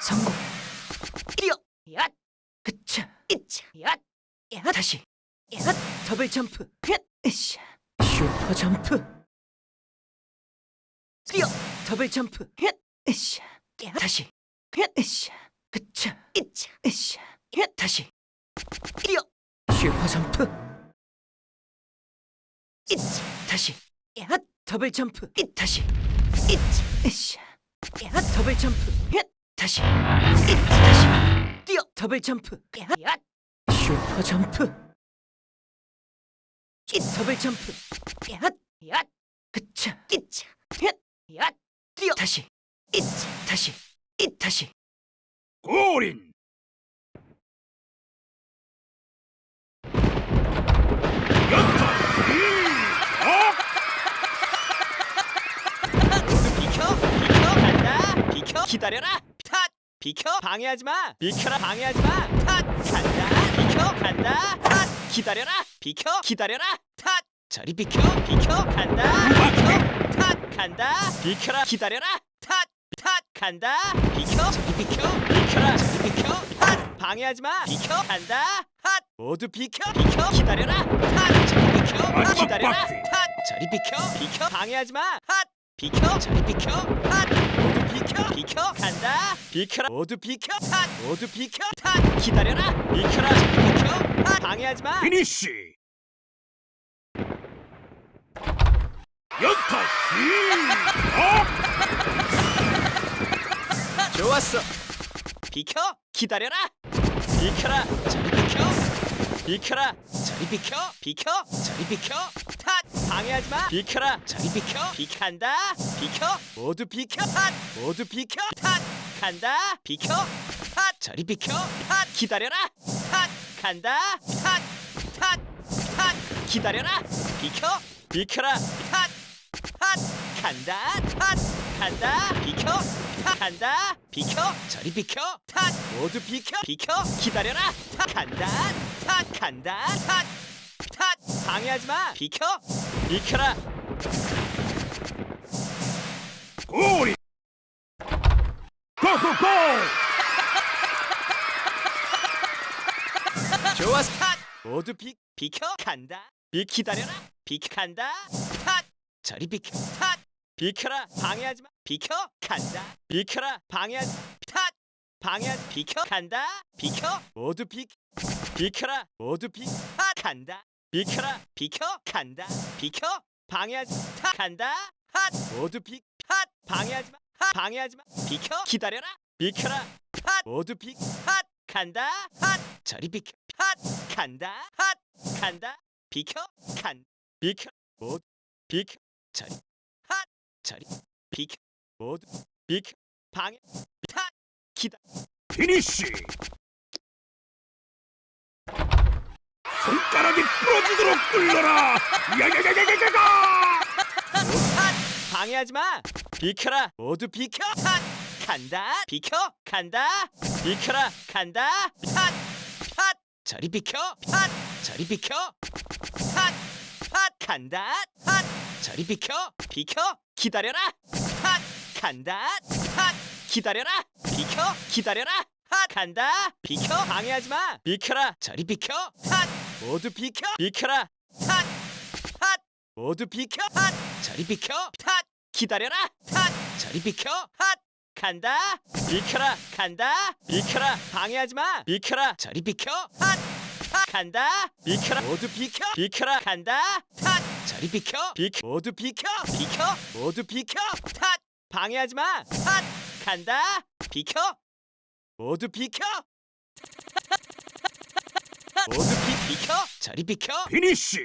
성공. 뛰어. 야. 그차. 이차. 야. 야. 다시. 야. 더블 점프. 야. 으쌰. 슈퍼 점프. 뛰어. 더블 점프. 야. 으쌰. 야. 다시. 야. 으쌰. 그차. 이차. 으쌰. 야. 다시. 뛰어. 슈퍼 점프. 이차. 다시. 야. 더블 점프. 이 다시. 이차. 으쌰. 야. 더블 점프. 야. 다시. 이차. 다시. 뛰어. 더블 점프. 야. 야. 슈퍼 점프. 이 더블 점프. 야. 야. 그차. 이차. 야. 야. 뛰어. 다시. 이차. 다시. 이 다시. 골인 기다려라. 탓. 비켜. 방해하지 마. 비켜라. 방해하지 마탓. 간다. 비켜. 간다. 탓. 기다려라. 비켜. 기다려라. 탓. 저리 비켜. 비켜. 간다. 비켜. 탓. 간다. 비켜라. 기다려라. 탓. 탓. 간다. 비켜. 저리 비켜. 비켜라. 저리 비켜. 탓. 방해하지 마. 비켜. 간다. 탓. 모두 비켜. 비켜. 기다려라. 탓. 저리 비켜. 마지막 기다려라. 탓. 저리 비켜. 비켜. 방해하지 마. 탓. 비켜. 저리 비켜. 탓. 모두 비켜. 비켜 간다. 비켜라. 모두 비켜. 탓. 모두 비켜. 탓. 기다려라. 비켜라. 비켜. 탓. 방해하지 마. 피니쉬. 연타 시작 좋았어. 비켜. 기다려라. 비켜라. 저리 비켜. 비켜라. 저리 비켜. 비켜. 저리 비켜. 탓 방해하지 마 비켜라 저리 비켜 비간다 비켜 모두 비켜 탓 모두 비켜 탓 간다 비켜 탓 저리 비켜 탓 기다려라 탓 간다 탓탓탓 기다려라 비켜 비켜라 탓 핫! 간다! 탓! 간다! 비켜! 탓! 간다! 비켜! 저리 비켜! 탓! 모두 비켜! 비켜! 기다려라! 탓! 간다! 탓! 간다! 탓! 탓! 방해하지 마! 비켜! 비켜라! 골인 고고고 좋았어! 탓! 모두 비 비켜! 간다! 비 기다려라! 비켜! 간다! 탓! 저리 비켜! 탓! 비켜라! 방해하지 마! 비켜! 간다! 비켜라! 방해하지 마! 탓! 방해하지 비켜! 간다! 비켜! 모두 비 비켜라! 모두 비 탓! 간다! 비켜라! 비켜! 간다! 비켜! 방해하지 마! 탓! 간다! 핫! 모두 비 탓! 방해하지 마! 핫! 방해하지 마! 비켜! 기다려라! 비켜라! 탓! 모두 비 탓! 간다! 핫! 저리 비켜! 핫! 간다! 핫! 간다! 비켜! 간! 비켜! 모두 비켜! 저리 핫! 저리 비켜! 모두 비켜! 방해! 탓! 기다! 피니쉬 손가락이 부러지도록 굴러라 야야야야야야야 핫! 방해하지 마! 비켜라! 모두 비켜! 핫! 간다! 비켜! 간다! 비켜라! 간다! 핫! 핫! 저리 비켜! 핫! 저리 비켜! 핫! 핫! 간다! 핫! 저리 비켜! 비켜! 기다려라! 핫! 간다! 핫! 기다려라! 비켜! 기다려라! 핫! 간다! 비켜! 방해하지 마! 비켜라! 저리 비켜! 핫! 모두 비켜! 비켜라! 핫! 핫! 모두 비켜! 핫! 저리 비켜! 핫! 기다려라! 핫! 저리 비켜! 핫! 간다! 비켜라! 간다! 비켜라! 방해하지 마! 비켜라! 저리 비켜! 핫! 핫! 간다! 비켜라! 모두 비켜! 비켜라! 간다! 핫! 저리 비켜! 비켜! 모두 비켜! 비켜! 모두 비켜! 핫! 방해하지 마! 핫! 간다! 비켜! 모두 비켜! 모두 비, 비켜! 저리 비켜! 피니쉬